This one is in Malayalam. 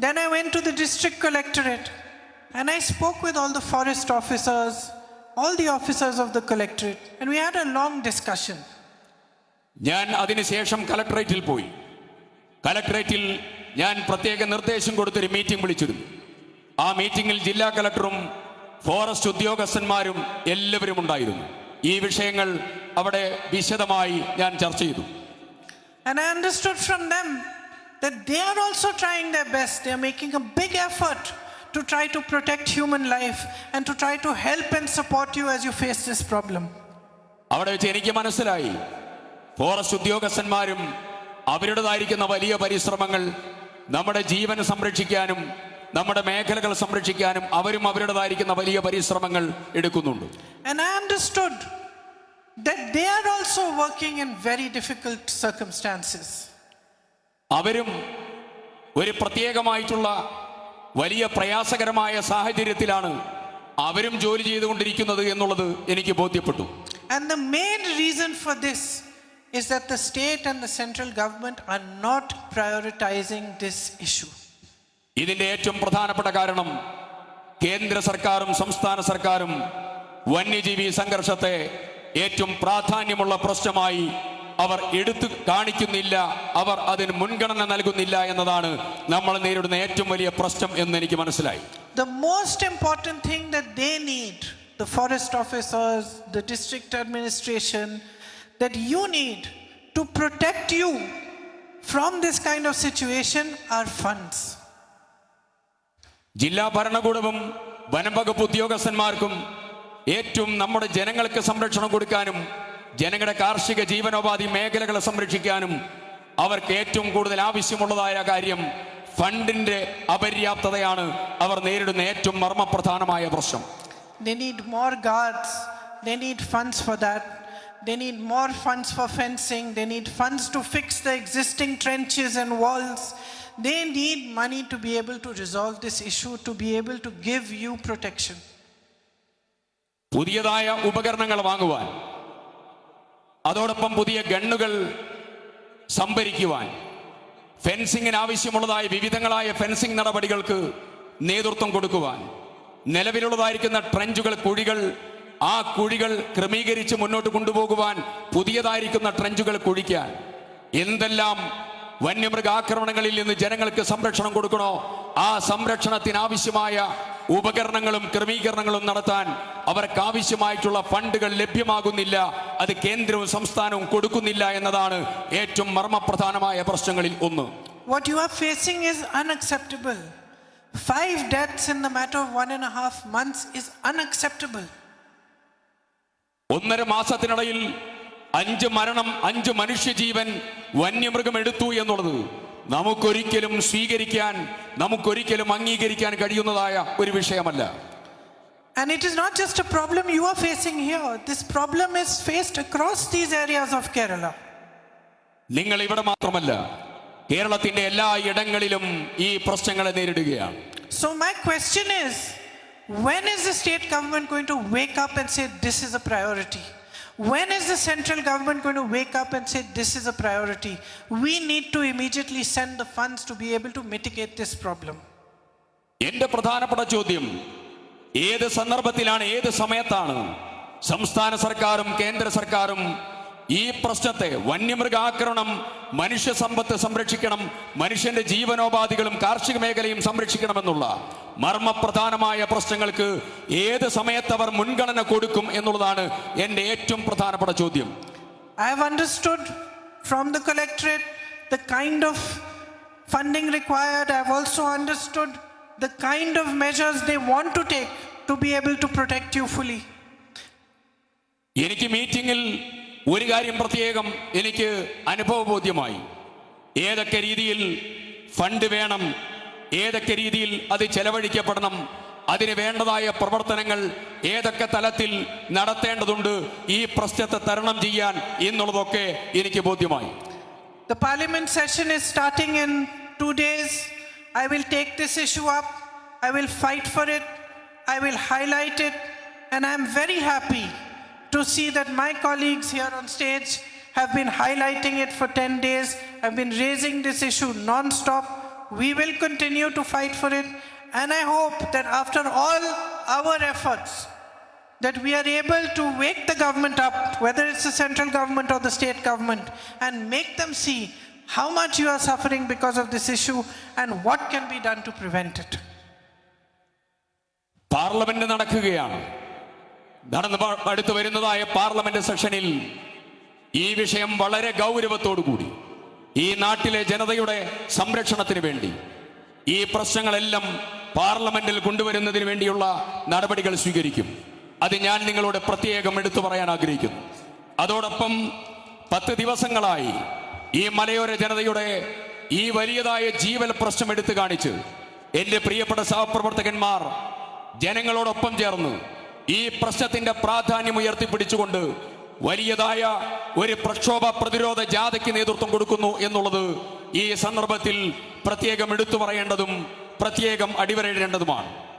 Then I went to the district collectorate and I spoke with all the forest officers, all the officers of the collectorate, and we had a long discussion. ഞാൻ അതിനുശേഷം കലക്ടറേറ്റിൽ പോയി കലക്ടറേറ്റിൽ ഞാൻ പ്രത്യേക നിർദ്ദേശം കൊടുത്തൊരു മീറ്റിംഗ് വിളിച്ചിരുന്നു ആ മീറ്റിംഗിൽ ജില്ലാ കലക്ടറും ഫോറസ്റ്റ് ഉദ്യോഗസ്ഥന്മാരും എല്ലാവരും ഉണ്ടായിരുന്നു ഈ വിഷയങ്ങൾ അവിടെ വിശദമായി ഞാൻ ചർച്ച ചെയ്തു And I understood from them that they are also trying their best. They are making a big effort to try to protect human life and to try to help and support you as you face this problem. അവിടെ വെച്ച് എനിക്ക് മനസ്സിലായി ഫോറസ്റ്റ് ഉദ്യോഗസ്ഥന്മാരും അവരുടേതായിരിക്കുന്ന വലിയ പരിശ്രമങ്ങൾ നമ്മുടെ ജീവൻ സംരക്ഷിക്കാനും നമ്മുടെ മേഖലകൾ സംരക്ഷിക്കാനും അവരും അവരുടേതായിരിക്കുന്ന വലിയ പരിശ്രമങ്ങൾ എടുക്കുന്നുണ്ട് And I understood that they are also working in very difficult circumstances. അവരും ഒരു പ്രത്യേകമായിട്ടുള്ള വലിയ പ്രയാസകരമായ സാഹചര്യത്തിലാണ് അവരും ജോലി ചെയ്തുകൊണ്ടിരിക്കുന്നത് എന്നുള്ളത് എനിക്ക് ബോധ്യപ്പെട്ടു And the main reason for this is that the state and the central government are not prioritizing this issue. ഇതിന്റെ ഏറ്റവും പ്രധാനപ്പെട്ട കാരണം കേന്ദ്ര സർക്കാരും സംസ്ഥാന സർക്കാരും വന്യജീവി സംഘർഷത്തെ ഏറ്റവും പ്രാധാന്യമുള്ള പ്രശ്നമായി അവർ എടുത്തു കാണിക്കുന്നില്ല അവർ അതിന് മുൻഗണന നൽകുന്നില്ല എന്നതാണ് നമ്മൾ നേരിടുന്ന ഏറ്റവും വലിയ പ്രശ്നം എന്ന് എനിക്ക് മനസ്സിലായി The most important thing that they need, the forest officers, the district administration, that you need to protect you from this kind of situation are funds. ജില്ലാ ഭരണകൂടവും വനം വകുപ്പ് ഉദ്യോഗസ്ഥന്മാർക്കും ഏറ്റവും നമ്മുടെ ജനങ്ങൾക്ക് സംരക്ഷണം കൊടുക്കാനും ജനങ്ങളുടെ കാർഷിക ജീവനോപാധി മേഖലകളെ സംരക്ഷിക്കാനും അവർക്ക് ഏറ്റവും കൂടുതൽ ആവശ്യമുള്ളതായ കാര്യം ഫണ്ടിന്റെ അപര്യാപ്തതയാണ് അവർ നേരിടുന്ന ഏറ്റവും മർമ്മപ്രധാനമായ പ്രശ്നം They need more guards, they need funds for that. They need more funds for fencing, they need funds to fix the existing trenches and walls. They need money to be able to resolve this issue, to be able to give you protection. പുതിയതായ ഉപകരണങ്ങൾ വാങ്ങുവാൻ അതോടൊപ്പം പുതിയ ഗണ്ണുകൾ സംഭരിക്കുവാൻ. ഫെൻസിങ്ങിന് ആവശ്യമുള്ളതായ വിവിധങ്ങളായ ഫെൻസിംഗ് നടപടികൾക്ക് നേതൃത്വം കൊടുക്കുവാൻ. നിലവിലുള്ളതായിരിക്കുന്ന ട്രഞ്ചുകൾ കുഴികൾ ആ കുഴികൾ ക്രമീകരിച്ച് മുന്നോട്ട് കൊണ്ടുപോകുവാൻ പുതിയതായിരിക്കുന്ന ട്രഞ്ചുകൾ കുഴിക്കാൻ. എന്തെല്ലാം വന്യമൃഗാക്രമണങ്ങളിൽ നിന്ന് ജനങ്ങൾക്ക് സംരക്ഷണം കൊടുക്കണോ? ആ സംരക്ഷണത്തിനാവശ്യമായ ഉപകരണങ്ങളും ക്രമീകരണങ്ങളും നടത്താൻ അവർക്ക് ആവശ്യമായിട്ടുള്ള ഫണ്ടുകൾ ലഭ്യമാകുന്നില്ല അത് കേന്ദ്രവും സംസ്ഥാനവും കൊടുക്കുന്നില്ല എന്നതാണ് ഏറ്റവും മർമ്മപ്രധാനമായ പ്രശ്നങ്ങളിൽ ഒന്ന് What you are facing is unacceptable. Five deaths in the matter of one and a half months is unacceptable. ഒന്നര മാസത്തിനിടയിൽ അഞ്ച് മരണം അഞ്ച് മനുഷ്യജീവൻ വന്യമൃഗം എടുത്തു എന്നുള്ളത് നമുക്കൊരിക്കലും സ്വീകരിക്കാൻ നമുക്കൊരിക്കലും അംഗീകരിക്കാൻ കഴിയുന്നതായ ഒരു വിഷയമല്ല And it is not just a problem you are facing here, this problem is faced across these areas of Kerala. നിങ്ങൾ ഇവിടെ മാത്രമല്ല കേരളത്തിന്റെ എല്ലാ ഇടങ്ങളിലും ഈ പ്രശ്നങ്ങളെ നേരിടുകയാണ് So, my question is when is the state government going to wake up and say this is a priority? When is the central government going to wake up and say this is a priority? We need to immediately send the funds to be able to mitigate this problem. എന്റെ പ്രധാനപ്പെട്ട ചോദ്യം ഏത് സന്ദർഭത്തിലാണ് ഏത് സമയത്താണ് സംസ്ഥാന സർക്കാരും കേന്ദ്ര സർക്കാരും ഈ പ്രശ്നത്തെ വന്യമൃഗാക്രമണം മനുഷ്യ സമ്പത്ത് സംരക്ഷിക്കണം മനുഷ്യന്റെ ജീവനോപാധികളും കാർഷിക മേഖലയും സംരക്ഷിക്കണമെന്നുള്ള മർമ്മപ്രധാനമായ പ്രശ്നങ്ങൾക്ക് ഏത് സമയത്ത് അവർ മുൻഗണന കൊടുക്കും എന്നുള്ളതാണ് എന്റെ ഏറ്റവും പ്രധാനപ്പെട്ട ചോദ്യം. I have understood from the collectorate the kind of funding required I have also understood the kind of measures they want to take to be able to protect you fully എനിക്ക് മീറ്റിംഗിൽ ഒരു കാര്യം പ്രത്യേകം എനിക്ക് അനുഭവബോധ്യമായി ഏതൊക്കെ രീതിയിൽ ഫണ്ട് വേണം ഏതൊക്കെ രീതിയിൽ അത് ചെലവഴിക്കപ്പെടണം അതിന് വേണ്ടതായ പ്രവർത്തനങ്ങൾ ഏതൊക്കെ തലത്തിൽ നടത്തേണ്ടതുണ്ട് ഈ പ്രശ്നത്തെ തരണം ചെയ്യാൻ എന്നുള്ളതൊക്കെ എനിക്ക് ബോധ്യമായി The parliament session is starting in two days. I will take this issue up. I will fight for it. I will highlight it. And I am very happy to see that my colleagues here on stage have been highlighting it for 10 days, have been raising this issue non-stop. We will continue to fight for it. And I hope that after all our efforts, that we are able to wake the government up, whether it's the central government or the state government, and make them see how much you are suffering because of this issue and what can be done to prevent it. Parliament നടക്കുകയാണ് നടന്ന് അടുത്തു വരുന്നതായ പാർലമെന്റ് സെഷനിൽ ഈ വിഷയം വളരെ ഗൗരവത്തോടു കൂടി ഈ നാട്ടിലെ ജനതയുടെ സംരക്ഷണത്തിന് വേണ്ടി ഈ പ്രശ്നങ്ങളെല്ലാം പാർലമെന്റിൽ കൊണ്ടുവരുന്നതിന് വേണ്ടിയുള്ള നടപടികൾ സ്വീകരിക്കും. അത് ഞാൻ നിങ്ങളോട് പ്രത്യേകം എടുത്തു പറയാൻ ആഗ്രഹിക്കുന്നു. അതോടൊപ്പം പത്ത് ദിവസങ്ങളായി ഈ മലയോര ജനതയുടെ ഈ വലിയതായ ജീവൽ പ്രശ്നം എടുത്തു കാണിച്ച് എന്റെ പ്രിയപ്പെട്ട സഹപ്രവർത്തകന്മാർ ജനങ്ങളോടൊപ്പം ചേർന്ന് ഈ പ്രശ്നത്തിന്റെ പ്രാധാന്യം ഉയർത്തിപ്പിടിച്ചുകൊണ്ട് വലിയതായ ഒരു പ്രക്ഷോഭ പ്രതിരോധ ജാഥയ്ക്ക് നേതൃത്വം കൊടുക്കുന്നു എന്നുള്ളത് ഈ സന്ദർഭത്തിൽ പ്രത്യേകം എടുത്തു പറയേണ്ടതും പ്രത്യേകം അടിവരയിടേണ്ടതുമാണ്.